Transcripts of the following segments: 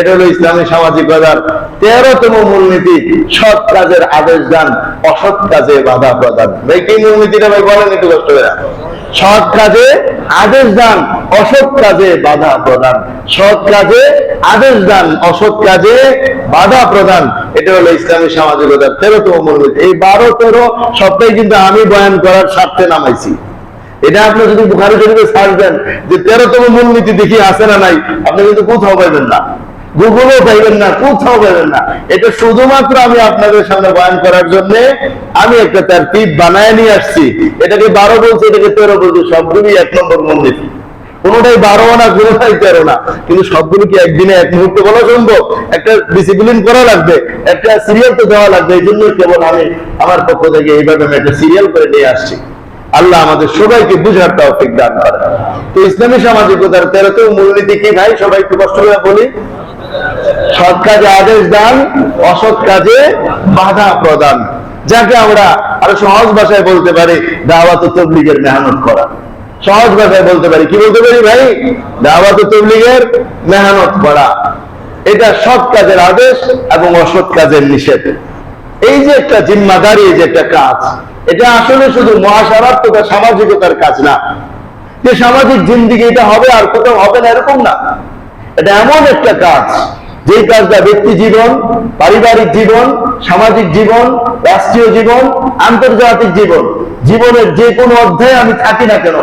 এটা হলো ইসলামী সামাজিকতার তেরোতম মূলনীতি, সৎ কাজের আদেশ দান, অসৎ কাজে বাধা প্রদান। ভাই মূলনীতিটা ভাই বলেন একটু কষ্ট করে। সৎ কাজে আদেশ দান, অসৎ কাজে বাধা প্রদান। সৎ কাজে আদেশ দান, অসৎ কাজে বাধা প্রদান। এটা হলো ইসলামী সামাজিকতার তেরোতম মূলনীতি। এই বারো তেরো সবটাই কিন্তু আমি বয়ান করার স্বার্থে নামাইছি। এটা আপনি যদি বুখারি শরীফে সার্চ দেন, যে তেরোতম মূলনীতি দেখি আছে না নাই, আপনি কিন্তু কোথাও পাইবেন না। গুগলও পাইবেন না, কোথাও পাইবেন না। এটা শুধুমাত্র আমি আপনাদের সামনে বয়ান করার জন্য আমি একটা তার টিপ বানায় নিয়ে আসছি। এটাকে বারো বলছি, এটাকে তেরো বলছি সবগুলি এক নম্বর মূলনীতি কোনোটাই বারো না, কোনোটাই তেরো না। কিন্তু সবগুলো কি একদিনে এক মুহূর্তে বলা সম্ভব? একটা ডিসিপ্লিন করা লাগবে, একটা সিরিয়াল তো দেওয়া লাগবে, এই জন্য কেবল আমি আমার পক্ষ থেকে এইভাবে আমি একটা সিরিয়াল করে নিয়ে আসছি। আল্লাহ আমাদের সবাইকে বুঝার তৌফিক দান করে তো ইসলামী সামাজিকতার তেরোতে মূলনীতি কি ভাই? সবাই একটু কষ্ট করে বলি। সৎ কাজে আদেশ দান, অসৎ কাজে বাধা প্রদান। যাকে আমরা আরও সহজ ভাষায় বলতে পারি, দাওয়াত তবলিগের মেহনত করা। সহজ ভাষায় বলতে পারি, কি বলতে পারি ভাই? দাওয়াত তবলিগের মেহনত করা। এটা সৎ কাজের আদেশ এবং অসৎ কাজের নিষেধ। এই যে একটা জিম্মাদারি যে একটা কাজ, এটা আসলে শুধু মহাসারাত তথা সামাজিকতার কাজ না। যে সামাজিক জিন্দিগি এটা হবে আর কোথাও হবে না, এরকম না। এটা এমন একটা কাজ যেই কাজটা ব্যক্তি জীবন, পারিবারিক জীবন, সামাজিক জীবন, রাষ্ট্রীয় জীবন, আন্তর্জাতিক জীবন, জীবনের যে কোনো অধ্যায়ে আমি থাকি না কেন,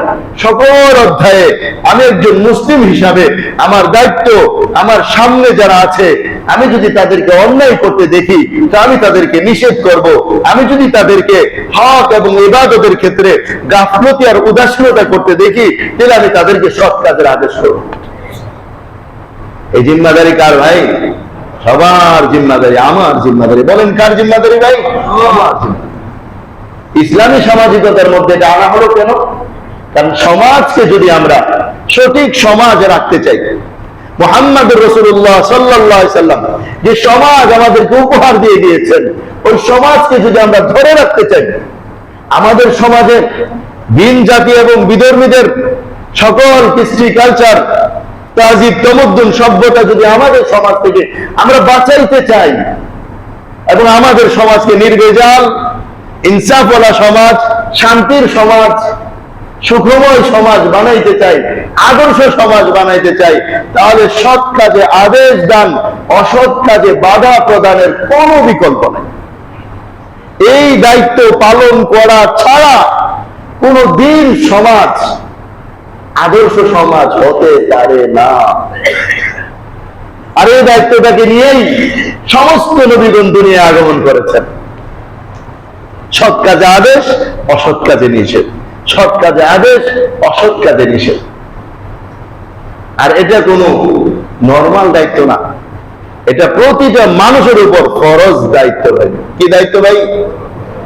সকল অধ্যায়ে আমি একজন মুসলিম হিসাবে আমার দায়িত্ব, আমার সামনে যারা আছে, আমি যদি তাদেরকে অন্যায় করতে দেখি, তা আমি তাদেরকে নিষেধ করব। আমি যদি তাদেরকে হক এবং ইবাদতের ক্ষেত্রে গাফলতি আর উদাসীনতা করতে দেখি, তাহলে আমি তাদেরকে সৎ কাজের আদেশ করব। এই জিম্মাদারি কার ভাই? সবার জিম্মাদারি, আমার জিম্মাদারি। বলেন, কার জিম্মাদারি ভাই? আমার ইসলামী সামাজিকতার মধ্যে এটা আনা হলো কেন? কারণ সমাজকে যদি আমরা সঠিক সমাজ রাখতে চাই মোহাম্মদ রসুল্লাহ সাল্লাহ সাল্লাম যে সমাজ আমাদেরকে উপহার দিয়ে দিয়েছেন, ওই সমাজকে যদি আমরা ধরে রাখতে চাই, আমাদের সমাজে দিন জাতি এবং বিধর্মীদের সকল কৃষ্টি কালচার তাজিব তমদ্দুন সভ্যতা যদি আমাদের সমাজ থেকে আমরা বাঁচাইতে চাই এবং আমাদের সমাজকে নির্বেজাল, ইনসাফওয়ালা সমাজ, শান্তির সমাজ, সুখময় সমাজ বানাইতে চাই, আদর্শ সমাজ বানাইতে চাই, তাহলে সৎ কাজে আদেশ দান, অসৎ কাজে বাধা প্রদানের কোনো বিকল্প নেই। এই দায়িত্ব পালন করা ছাড়া কোন দিন সমাজ আদর্শ সমাজ হতে পারে না। আর এই দায়িত্বটাকে নিয়েই সমস্ত নবীগণ দুনিয়া আগমন করেছেন। সৎ কাজে আদেশ, অসৎ কাজে নিষেধ। সৎ কাজে আদেশ, অসৎ কাজে নিষেধ। আর এটা কোনো নর্মাল দায়িত্ব না। এটা প্রতিটা মানুষের উপর ফরজ দায়িত্ব ভাই। কি দায়িত্ব ভাই?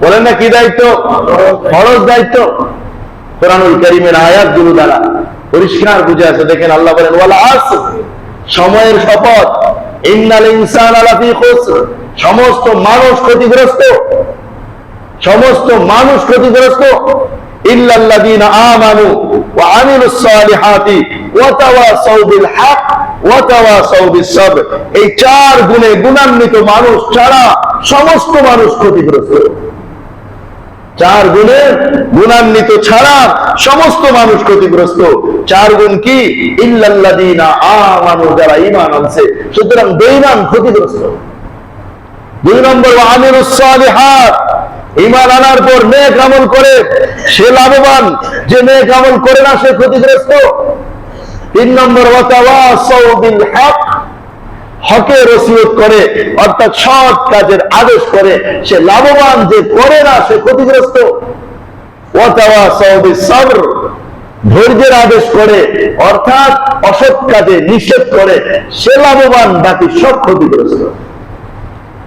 বলেন না কি দায়িত্ব? ফরজ দায়িত্ব। কোরআনুল করিমের আয়াতগুলো দ্বারা পরিষ্কার বুঝে আছে। দেখেন আল্লাহ বলেন সময়ের শপথ। ইনসান সমস্ত মানুষ ক্ষতিগ্রস্ত। সমস্ত মানুষ ক্ষতিগ্রস্ত। এই চার গুণে গুণান্বিত মানুষ ছাড়া সমস্ত মানুষ ক্ষতিগ্রস্ত। চার গুণে গুণান্বিত ছাড়া সমস্ত মানুষ ক্ষতিগ্রস্ত। চার গুণ কি? ইল্লাল্লাযীনা আমানু, যারা আনছে। সুতরাং ক্ষতিগ্রস্ত। দুই নম্বর আমিরুস সালিহাত। ইমান আনার পর নেক আমল করে, সে লাভবান। যে নেক আমল করে না, সে ক্ষতিগ্রস্ত। তিন নম্বর ওয়াতাওয়াসাউ বিল হক। হকের ওসিয়ত করে, অর্থাৎ সৎ কাজের আদেশ করে, সে লাভবান যে করে না, সে ক্ষতিগ্রস্ত। ধৈর্যের আদেশ করে, অর্থাৎ অসৎ কাজে নিষেধ করে, সে লাভবান, বাকি সব ক্ষতিগ্রস্ত।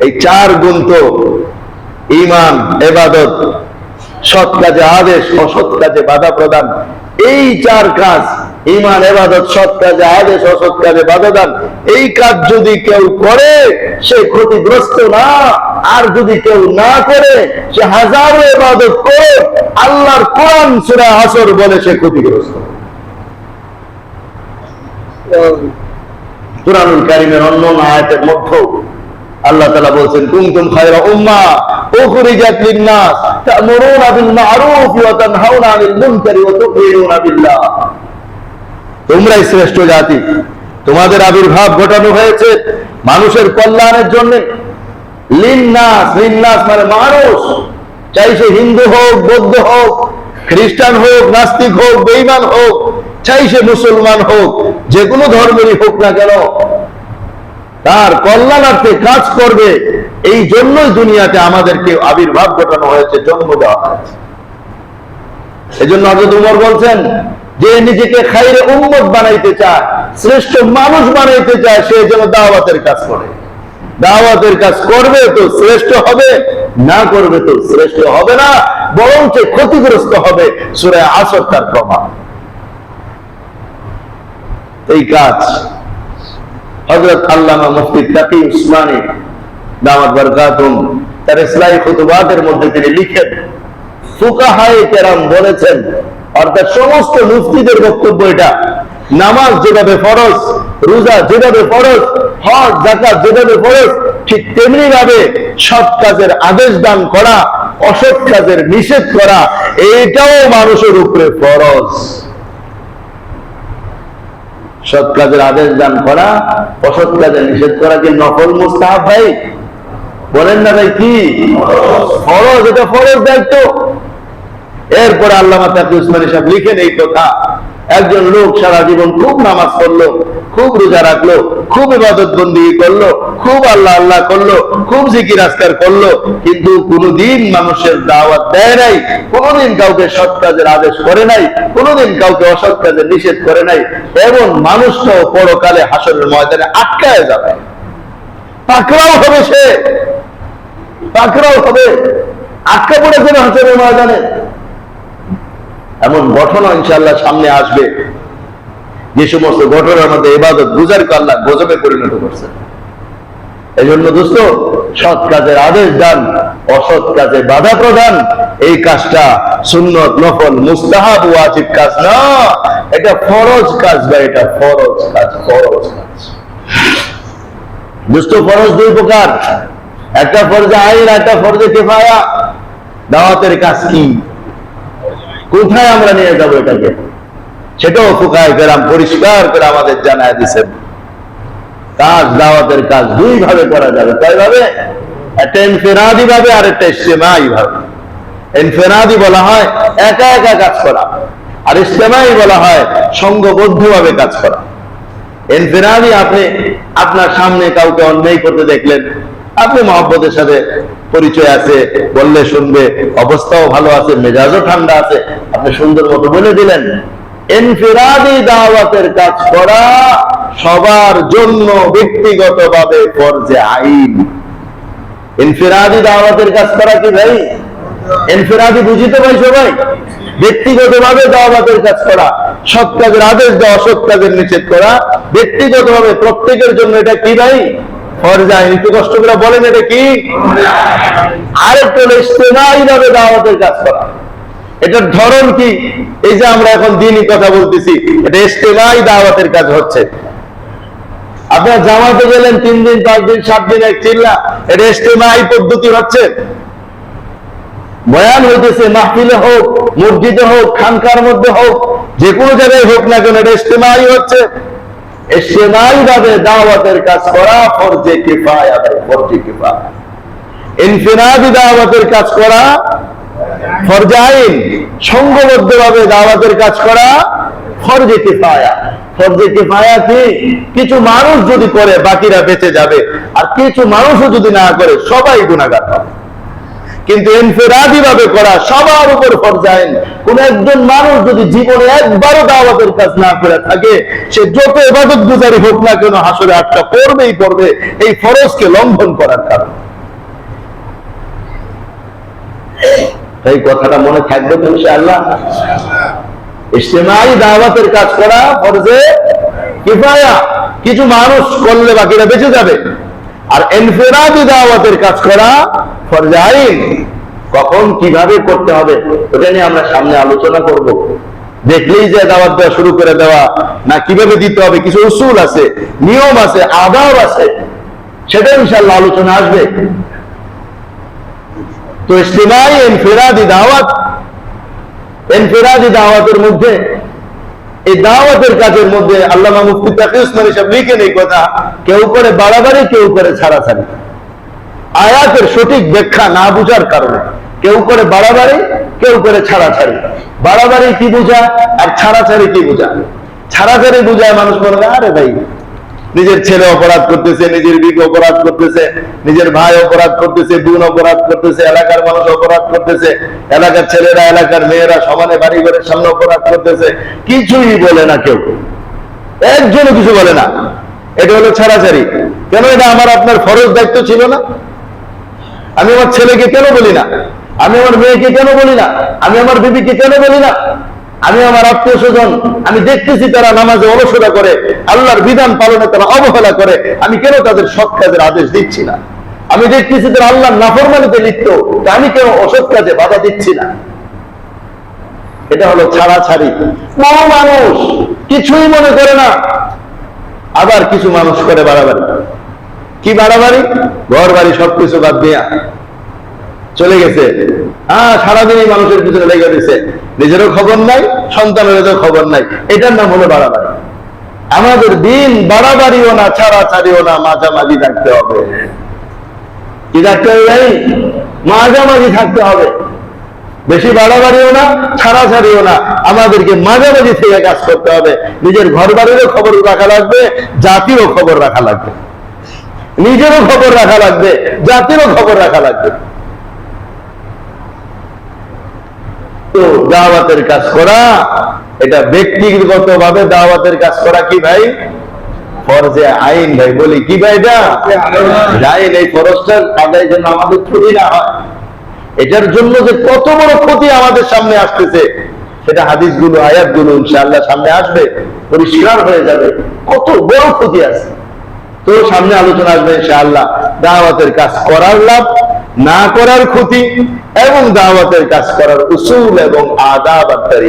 এই চার গুণ তো ইমান এবাদত, সৎ কাজে আদেশ, অসৎ কাজে বাধা প্রদান, এই চার কাজ ইমান এবাদত, সৎ কাজে, আদেশ, অসৎ কাজে বাধা দান এই কাজ যদি কেউ করে, সে ক্ষতিগ্রস্ত না। আর যদি কেউ না করে, সে হাজারো এবাদত করে, আল্লাহর কোরআন সুরা আসর বলে সে ক্ষতিগ্রস্ত। কোরআনুল কারিমের অন্য আয়াতের আল্লাহ তাআলা বলছেন উখরিজাত লিন-নাস তোমরাই শ্রেষ্ঠ জাতি। তোমাদের আবির্ভাব ঘটানো হয়েছে মানুষের কল্যাণের জন্য। লিন্নাস লিন্নাস মানে মানুষ। চাই সে হিন্দু হোক, বৌদ্ধ হোক, খ্রিস্টান হোক, নাস্তিক হোক বেইমান হোক, চাই সে মুসলমান হোক, যে কোনো ধর্মেরই হোক না কেন। তার কল্যাণার্থে কাজ করবে। এই জন্যই দুনিয়াতে আমাদেরকে আবির্ভাব ঘটানো হয়েছে, জন্ম দেওয়া হয়েছে। এই জন্য হজরত উমর বলছেন যে নিজেকে খাইরে উম্মত বানাইতে চায়, শ্রেষ্ঠ মানুষ বানাইতে চায়, সে যেন দাওয়াতের কাজ করে। দাওয়াতের কাজ করবে তো শ্রেষ্ঠ হবে, না করবে তো শ্রেষ্ঠ হবে না, বরঞ্চ ক্ষতিগ্রস্ত হবে, সুরে আসর তার প্রমাণ। এই কাজ হজরত আল্লামা মুফতি তাকি উসমানী দামাত বরকাতুম তার ইসলামী খুতুবাতের মধ্যে তিনি লিখেন, ফুকাহায়ে কেরাম বলেছেন অর্থাৎ সমস্ত মুফতিদের বক্তব্য এটা। নামাজ যেভাবে ফরজ, রোজা যেভাবে ফরজ, হজ জাকাত যেভাবে ফরজ, ঠিক তেমনি ভাবে সৎ কাজের আদেশ দান করা, অসৎ কাজের নিষেধ করা এটাও মানুষের উপরে ফরজ। সৎ কাজের আদেশ দান করা, অসৎ কাজের নিষেধ করা কি নকল মুস্তাহাব ভাই? বলেন না ভাই কি? ফরজ, এটা ফরজ দায়িত্ব। এরপরে আল্লামা তাকি উসমানী সাহেব লিখেন এই কথা একজন লোক সারা জীবন খুব নামাজ পড়ল, খুব রোজা রাখল, খুব ইবাদত বন্দি করল, খুব আল্লাহ আল্লাহ করল, খুব জিকির আজকার করল, কিন্তু কোনোদিন মানুষের দাওয়াত দেয় নাই, কোনোদিন কাউকে সৎ কাজের আদেশ করে নাই, কোনোদিন কাউকে অসৎ কাজের নিষেধ করে নাই, এবং মানুষটাও পরকালে হাসরের ময়দানে আটকায় যাবে। পাকড়াও হবে সে। পাকড়াও হবে। আটকা পড়ে যাবে হাসরের ময়দানে? এমন ঘটনা ইনশাল্লাহ সামনে আসবে। যে সমস্ত ঘটনার মধ্যে এবাদত গুজার আল্লাহ গজবে পরিণত করছে। এই জন্য দোস্ত, সৎ কাজের আদেশ দান, অসৎ কাজে বাধা প্রদান, এই কাজটা সুন্নত, নফল, মুস্তাহাব, ওয়াজিব কাজ না। এটা ফরজ কাজ বা এটা ফরজ কাজ ফরজ কাজ। দোস্ত, ফরজ দুই প্রকার। একটা ফরজে আইন একটা ফরজে কেফায়া। দাওয়াতের কাজ কি? কোথায় আমরা নিয়ে যাব এটাকে? সেটাও ফুকায় গেলাম পরিষ্কার করে আমাদের জানায় দিচ্ছেন কাজ, দাওয়াতের কাজ দুই ভাবে করা যাবে। কয় ভাবে একটা ইনফেরাদি ভাবে আর একটা ইস্তেমাই ভাবে। ইনফেরাদি বলা হয় একা একা কাজ করা। আর ইস্তেমাই বলা হয় সংঘবদ্ধ ভাবে কাজ করা। ইনফেরাদি আপনি আপনার সামনে কাউকে অন্যায় করতে দেখলেন আপনি মহব্বতের সাথে পরিচয় আছে, বললে শুনবে, অবস্থাও ভালো আছে, মেজাজও ঠান্ডা আছে, আপনি সুন্দর মতো বলে দিলেন। এনফিরাদি দাওয়াতের কাজ করা সবার জন্য ব্যক্তিগতভাবে ফরজে আইন। ইনফিরাদি দাওয়াতের কাজ করা কি ভাই? ইনফিরাদি বুঝিতে ভাই সবাই? ব্যক্তিগতভাবে দাওয়াতের কাজ করা, সৎ আদেশ দেওয়া কাজের নিষেধ করা, ব্যক্তিগতভাবে প্রত্যেকের জন্য এটা কি ভাই? দাওয়াতের কাজ হচ্ছে। আপনার জামাতে গেলেন তিন দিন, পাঁচ দিন, সাত দিন এক চিল্লা, এটা পদ্ধতি হচ্ছে। বয়ান হইতেছে, মাহফিলে হোক, মসজিদে হোক, খানকার মধ্যে হোক, যে কোনো জায়গায় হোক না কেন, এটা ইস্তেমাই হচ্ছে। ভাবে দাওয়াতের কাজ করা ফরজে ফরজে কিছু মানুষ যদি করে, বাকিরা বেঁচে যাবে। আর কিছু মানুষও যদি না করে, সবাই গুণাগার হবে। কিন্তু এনফেরাদি ভাবে করা সবার উপর ফরজাইন। কোন একজন মানুষ যদি জীবনে একবারও দাওয়াতের কাজ না করে থাকে, সে যত এবাদত গুজারি হোক না কেন হাসরে আটটা পড়বেই পড়বে, এই ফরজকে লঙ্ঘন করার কারণে। এই কথাটা মনে থাকবে তো আল্লাহ ইস্তেমাই দাওয়াতের কাজ করা ফরজে কিফায়া। কিছু মানুষ করলে বাকিরা বেঁচে যাবে। আর এনফেরাদি দাওয়াতের কাজ করা কখন কীভাবে করতে হবে, ওটা নিয়ে আমরা সামনে আলোচনা করব। দেখলেই যে দাওয়াত দেওয়া শুরু করে দেওয়া, না কীভাবে দিতে হবে, কিছু উসুল আছে, নিয়ম আছে, আদাব আছে, সেটা ইনশাল্লাহ আলোচনা আসবে। তো ইসলিমাই এনফেরাদি দাওয়াত, এনফেরাদি দাওয়াতের মধ্যে, এই দাওয়াতের কাজের মধ্যে আল্লামা মুফতি তাকি উসমানী সাহেব লিখেন এই কথা, কেউ করে বাড়াবাড়ি, কেউ করে ছাড়া ছাড়াছাড়ি। আয়াতের সঠিক ব্যাখ্যা না বুঝার কারণে। কেউ করে বাড়াবাড়ি, কেউ করে ছাড়াছাড়ি। বাড়াবাড়ি কি বোঝা আর ছাড়াছাড়ি কি বোঝা? ছাড়াছাড়ি বুঝায় মানুষ বলবে আরে ভাই, নিজের ছেলে অপরাধ করতেছে, নিজের বিক অপরাধ করতেছে, নিজের ভাই অপরাধ করতেছে, বোন অপরাধ করতেছে, এলাকার মানুষ অপরাধ করতেছে, এলাকার ছেলেরা, এলাকার মেয়েরা সমানে বাড়ি ঘরের সামনে অপরাধ করতেছে। কিছুই বলে না কেউ। একজনও কিছু বলে না। এটা হলো ছাড়াছাড়ি। কেন এটা আমার, আপনার ফরজ দায়িত্ব ছিল না? আমি আমার ছেলেকে কেন বলি না? আমি আমার মেয়েকে কেন বলি না? আমি আমার বিবিকে কেন বলি না? আমি আমার আত্মীয় স্বজন, আমি দেখতেছি তারা নামাজে অলসতা করে, আল্লাহর বিধান পালনে তারা অবহেলা করে, আমি কেন তাদের সৎ কাজের আদেশ দিচ্ছি না? আমি দেখতেছি তারা আল্লাহর নাফরমানিতে লিপ্ত, তা আমি কেন অসৎ কাজে বাধা দিচ্ছি না? এটা হলো ছাড়া ছাড়ি বহু মানুষ কিছুই মনে করে না, আবার কিছু মানুষ করে বাড়াবাড়ি। কি বাড়াবাড়ি? ঘর বাড়ি সবকিছু বাদ দিয়া চলে গেছে। হ্যাঁ সারাদিনই মানুষের পিছনে লেগে দিছে নিজেরও খবর নাই, সন্তানেরও খবর নাই। এটার নাম হলো বাড়াবাড়ি। আমাদের দিন বাড়াবাড়িও না ছাড়া ছাড়িও না, মাঝামাঝি থাকতে হবে। কি থাকতে হবে ভাই? মাঝামাঝি থাকতে হবে। বেশি বাড়াবাড়িও না ছাড়া ছাড়িও না। আমাদেরকে মাঝামাঝি থেকে কাজ করতে হবে। নিজের ঘর বাড়িরও খবর রাখা লাগবে, জাতিরও খবর রাখা লাগবে। নিজেরও খবর রাখা লাগবে, জাতিরও খবর রাখা লাগবে। তো দাওয়াতের কাজ করা, এটা ব্যক্তিগত ভাবে দাওয়াতের কাজ করা কি ভাই? ফরজে আইন ভাই, বলি কি ভাই আইন, এই আমাদের ক্ষতি না হয়। এটার জন্য যে কত বড় ক্ষতি আমাদের সামনে আসতেছে, সেটা হাদিসগুলো আয়াতগুলো ইনশাআল্লাহ সামনে আসবে, পরিষ্কার হয়ে যাবে। কত বড় ক্ষতি আছে। তো সামনে আলোচনা আসবে ইনশাআল্লাহ। দাওয়াতের কাজ করার লাভ, না করার ক্ষতি এবং দাওয়াতের কাজ করার উসুল এবং আদাব আর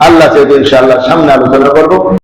আল্লাহ চেয়ে ইনশাআল্লাহ সামনে আলোচনা করব।